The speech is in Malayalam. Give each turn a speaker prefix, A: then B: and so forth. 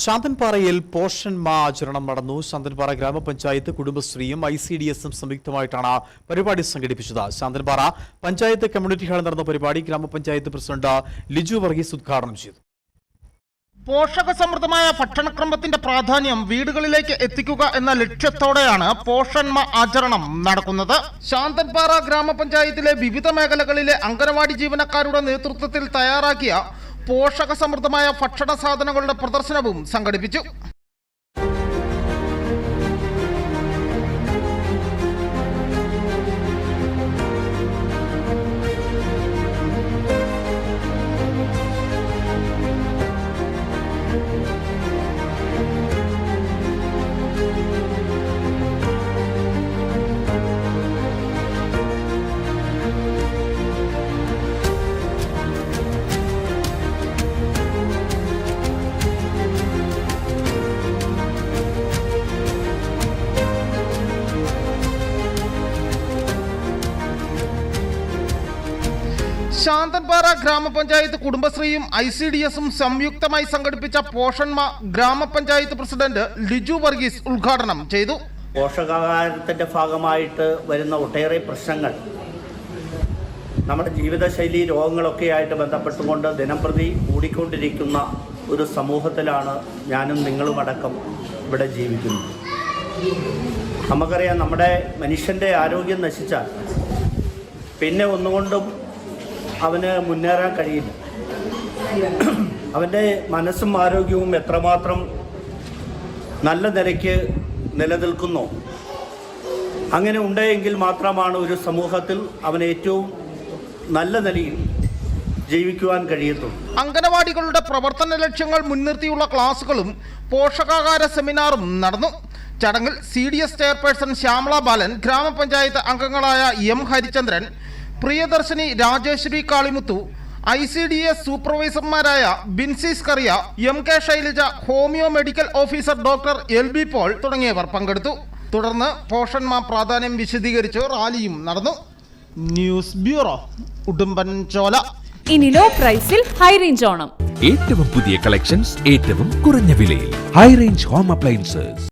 A: ശാന്തൻപാറയിൽ പോഷൻ മാ ആചരണം നടന്നു. ശാന്തൻപാറ ഗ്രാമപഞ്ചായത്ത് കുടുംബശ്രീയും ഐ സി ഡി എസും സംയുക്തമായിട്ടാണ് പരിപാടി സംഘടിപ്പിച്ചത്. ശാന്തൻപാറ പഞ്ചായത്ത് കമ്മ്യൂണിറ്റി ഹാളിൽ നടന്ന പരിപാടി ഗ്രാമപഞ്ചായത്ത് പ്രസിഡന്റ് ലിജു വർഗീസ് ഉദ്ഘാടനം ചെയ്തു.
B: പോഷകസമൃദ്ധമായ ഭക്ഷണക്രമത്തിന്റെ പ്രാധാന്യം വീടുകളിലേക്ക് എത്തിക്കുക എന്ന ലക്ഷ്യത്തോടെയാണ് പോഷന്മ ആചരണം നടക്കുന്നത്. ശാന്തൻപാറ ഗ്രാമപഞ്ചായത്തിലെ വിവിധ മേഖലകളിലെ അംഗനവാടി ജീവനക്കാരുടെ നേതൃത്വത്തിൽ തയ്യാറാക്കിയ പോഷകസമൃദ്ധമായ ഭക്ഷണ സാധനങ്ങളുടെ പ്രദർശനവും സംഘടിപ്പിച്ചു. ശാന്തൻപാറ ഗ്രാമപഞ്ചായത്ത് കുടുംബശ്രീയും ഐ സി ഡി എസും സംയുക്തമായി സംഘടിപ്പിച്ച പോഷൺമ ഗ്രാമപഞ്ചായത്ത് പ്രസിഡന്റ് ലിജു വർഗീസ് ഉദ്ഘാടനം ചെയ്തു.
C: പോഷകാഹാരത്തിന്റെ ഭാഗമായിട്ട് വരുന്ന ഒട്ടേറെ പ്രശ്നങ്ങൾ നമ്മുടെ ജീവിതശൈലി രോഗങ്ങളൊക്കെ ആയിട്ട് ബന്ധപ്പെട്ടുകൊണ്ട് ദിനംപ്രതി കൂടിക്കൊണ്ടിരിക്കുന്ന ഒരു സമൂഹത്തിലാണ് ഞാനും നിങ്ങളും അടക്കം ഇവിടെ ജീവിക്കുന്നത്. നമുക്കറിയാം നമ്മുടെ മനുഷ്യന്റെ ആരോഗ്യം നശിച്ചാൽ പിന്നെ ഒന്നുകൊണ്ടും അവന് മുന്നേറാൻ കഴിയില്ല. അവന്റെ മനസ്സും ആരോഗ്യവും എത്രമാത്രം നല്ല നിലയ്ക്ക് നിലനിൽക്കുന്നു അങ്ങനെ ഉണ്ടെങ്കിൽ മാത്രമാണ് ഒരു സമൂഹത്തിൽ അവൻ ഏറ്റവും നല്ല നിലയിൽ ജീവിക്കുവാൻ കഴിയത്തുള്ളൂ
B: അംഗനവാടികളുടെ പ്രവർത്തന ലക്ഷ്യങ്ങൾ മുൻനിർത്തിയുള്ള ക്ലാസുകളും പോഷകാഹാര സെമിനാറും നടന്നു. ചടങ്ങിൽ C D S chairperson Shyamala Balan ഗ്രാമപഞ്ചായത്ത് അംഗങ്ങളായ M Harichandran Priyadarshini Rajeshwari Kalimuthu I C D S സൂപ്പർവൈസർമാരായ Binsis Kariya M K Shailaja homeo medical officer doctor L B Paul തുടങ്ങിയവർ പങ്കെടുത്തു. തുടർന്ന് പോഷന്മാ പ്രാധാന്യം വിശദീകരിച്ച് റാലിയും നടന്നു. ന്യൂസ് ബ്യൂറോ ഉടുമ്പൻചോല
D: ഇനി ലോ പ്രൈസിൽ ഹൈ റേഞ്ച് ഓണം.
E: ഏറ്റവും പുതിയ കളക്ഷൻസ് ഏറ്റവും കുറഞ്ഞ വിലയിൽ. High range home appliances.